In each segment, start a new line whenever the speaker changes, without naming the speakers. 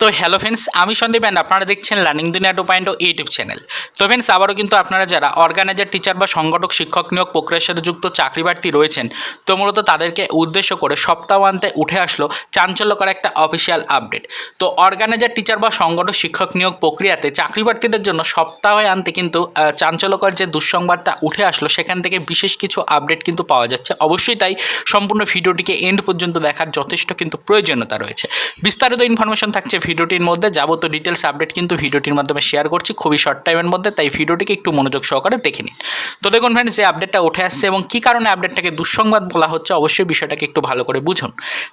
তো hello friends আমি Sandeep and আপনারা দেখছেন learning Duniya two point YouTube channel তো ফ্রেন্ডস আবারও কিন্তু আপনারা যারা অর্গানাইজার টিচার বা সংগঠক, শিক্ষক নিয়োগ প্রক্রিয়ার সাথে যুক্ত চাকরি প্রার্থী রয়েছেন, তো মূলত তাদেরকে উদ্দেশ্য করে সপ্তাহ সপ্তাহান্তে উঠে আসলো চাঞ্চল্যকর একটা অফিসিয়াল আপডেট তো অর্গানাইজার টিচার বা সংগঠক, শিক্ষক নিয়োগ প্রক্রিয়াতে চাকরি প্রার্থীদের জন্য সপ্তাহে আনতে কিন্তু চাঞ্চল্যকর যে দুঃসংবাদটা উঠে আসলো, সেখান থেকে বিশেষ কিছু আপডেট কিন্তু পাওয়া যাচ্ছে। অবশ্যই তাই সম্পূর্ণ ভিডিওটিকে এন্ড পর্যন্ত দেখার যথেষ্ট কিন্তু প্রয়োজনীয়তা রয়েছে। বিস্তারিত ইনফরমেশন থাকছে ভিডিওটির মধ্যে যাবতীয় ডিটেলস আপডেট কিন্তু ভিডিওটির মাধ্যমে শেয়ার করছি। খুবই শর্ট টাইমের মধ্যে, তাই ভিডিওটিকে একটু মনোযোগ সহকারে দেখে নিন। তো দেখুন ফ্রেন্ডস যে আপডেটটা উঠে আসছে এবং কী কারণে আপডেটটাকে দুঃসংবাদ বলা হচ্ছে, অবশ্যই বিষয়টাকে একটু ভালো করে বুঝুন।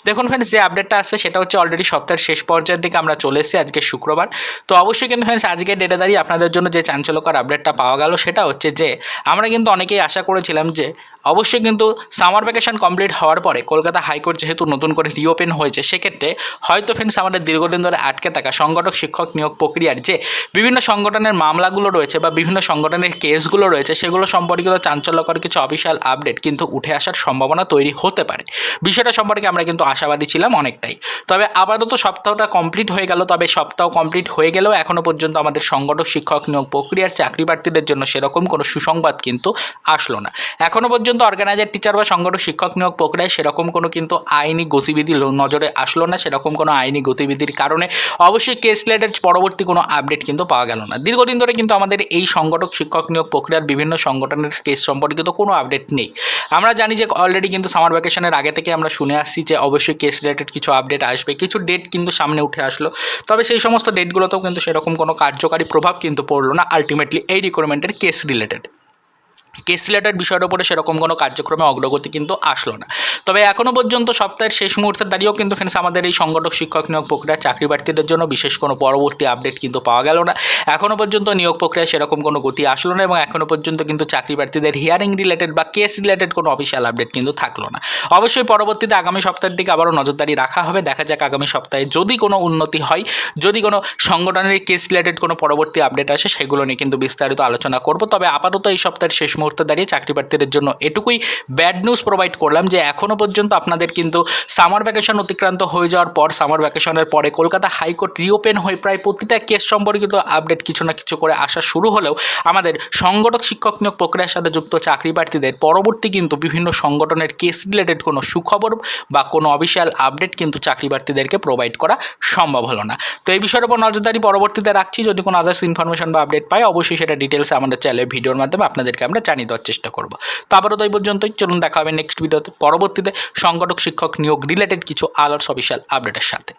দেখুন ফ্রেন্ডস যে আপডেটটা আসছে, সেটা হচ্ছে অলরেডি সপ্তাহের শেষ পর্যায়ের দিকে আমরা চলে এসেছি, আজকে শুক্রবার। তো অবশ্যই কিন্তু ফ্রেন্ডস আজকে ডেটে দাঁড়িয়ে আপনাদের জন্য যে চাঞ্চল্যকর আপডেটটা পাওয়া গেল, সেটা হচ্ছে যে, আমরা কিন্তু অনেকেই আশা করেছিলাম যে অবশ্যই কিন্তু সামার ভ্যাকেশন কমপ্লিট হওয়ার পরে কলকাতা হাইকোর্ট যেহেতু নতুন করে রিওপেন হয়েছে, সেক্ষেত্রে হয়তো ফ্রেন্ডস আমাদের দীর্ঘদিন ধরে আটকে থাকা সংগঠক, শিক্ষক নিয়োগ প্রক্রিয়ার যে বিভিন্ন সংগঠনের মামলাগুলো রয়েছে বা বিভিন্ন সংগঠনের কেসগুলো রয়েছে, সেগুলো সম্পর্কিত চাঞ্চল্যকর কিছু অফিসিয়াল আপডেট কিন্তু উঠে আসার সম্ভাবনা তৈরি হতে পারে। বিষয়টা সম্পর্কে আমরা কিন্তু আশাবাদী ছিলাম অনেকটাই। তবে আপাতত সপ্তাহটা কমপ্লিট হয়ে গেল, তবে সপ্তাহ কমপ্লিট হয়ে গেলেও এখনও পর্যন্ত আমাদের সংগঠক, শিক্ষক নিয়োগ প্রক্রিয়ার চাকরি প্রার্থীদের জন্য সেরকম কোনো সুসংবাদ কিন্তু আসলো না। এখনও পর্যন্ত অর্গানাইজার টিচার বা সংগঠক, শিক্ষক নিয়োগ প্রক্রিয়ায় সেরকম কোনো কিন্তু আইনি গতিবিধি নজরে আসলো না, সেরকম কোনো আইনি গতিবিধির কারণে অবশ্যই কেস রিলেটেড পরবর্তী কোনো আপডেট কিন্তু পাওয়া গেল না। দীর্ঘদিন ধরে কিন্তু আমাদের এই সংগঠক, শিক্ষক নিয়োগ প্রক্রিয়ার বিভিন্ন সংগঠনের কেস সম্পর্কিত কোনো আপডেট নেই। আমরা জানি যে অলরেডি কিন্তু সামার ভ্যাকেশনের আগে থেকে আমরা শুনে আসছি যে অবশ্যই কেস রিলেটেড কিছু আপডেট আসবে, কিছু ডেট কিন্তু সামনে উঠে আসলো। তবে সেই সমস্ত ডেটগুলোতেও কিন্তু সেরকম কোনো কার্যকারী প্রভাব কিন্তু পড়ল না আলটিমেটলি এই রিকোয়ারমেন্টের কেস রিলেটেড কেস রিলেটেড বিষয়ের উপরে সেরকম কোনো কার্যক্রমে অগ্রগতি কিন্তু আসলো না। তবে এখনও পর্যন্ত সপ্তাহের শেষ মুহূর্তে দাঁড়িয়েও কিন্তু ফ্রেন্ডস আমাদের এই সংগঠক, শিক্ষক, নিয়োগ প্রক্রিয়া চাকরি প্রার্থীদের জন্য বিশেষ কোনো পরবর্তী আপডেট কিন্তু পাওয়া গেল না। এখনও পর্যন্ত নিয়োগ প্রক্রিয়া সেরকম কোনো গতি আসলো না এবং এখনও পর্যন্ত কিন্তু চাকরি প্রার্থীদের হিয়ারিং রিলেটেড বা কেস রিলেটেড কোনো অফিসিয়াল আপডেট কিন্তু থাকল না। অবশ্যই পরবর্তীতে আগামী সপ্তাহের দিকে আবারও নজরদারি রাখা হবে। দেখা যাক আগামী সপ্তাহে যদি কোনো উন্নতি হয়, যদি কোনো সংগঠনের কেস রিলেটেড কোনো পরবর্তী আপডেট আসে, সেগুলো নিয়ে কিন্তু বিস্তারিত আলোচনা করব। তবে আপাতত এই সপ্তাহের শেষ মুহূর্তে দাঁড়িয়ে চাকরি প্রার্থীদের জন্য এটুকুই ব্যাড নিউজ প্রোভাইড করলাম যে এখনও পর্যন্ত আপনাদের কিন্তু সামার ভ্যাকেশন অতিক্রান্ত হয়ে যাওয়ার পর সামার ভ্যাকেশনের পরে কলকাতা হাইকোর্ট রিওপেন হয়ে প্রায় প্রতিটা কেস সম্পর্কিত আপডেট কিছু না কিছু করে আসা শুরু হলেও আমাদের সংগঠক শিক্ষক নিয়োগ প্রক্রিয়ার সাথে যুক্ত চাকরি প্রার্থীদের পরবর্তী কিন্তু বিভিন্ন সংগঠনের কেস রিলেটেড কোনো সুখবর বা কোনো অফিসিয়াল আপডেট কিন্তু চাকরি প্রার্থীদেরকে প্রোভাইড করা সম্ভব হলো না। তো এই বিষয়ের উপর নজরদারি পরবর্তীতে রাখছি। যদি কোনো আদার্স ইনফরমেশন বা আপডেট পাই, অবশ্যই সেটা ডিটেলসে আমাদের চ্যানেলে ভিডিওর মাধ্যমে আপনাদেরকে আমরা জানিয়ে দেওয়ার চেষ্টা করব। তো আবারও তাই পর্যন্তই। চলুন দেখা হবে নেক্সট ভিডিওতে পরবর্তীতে সংগঠক শিক্ষক নিয়োগ রিলেটেড কিছু আলোর সবিশাল আপডেটের সাথে।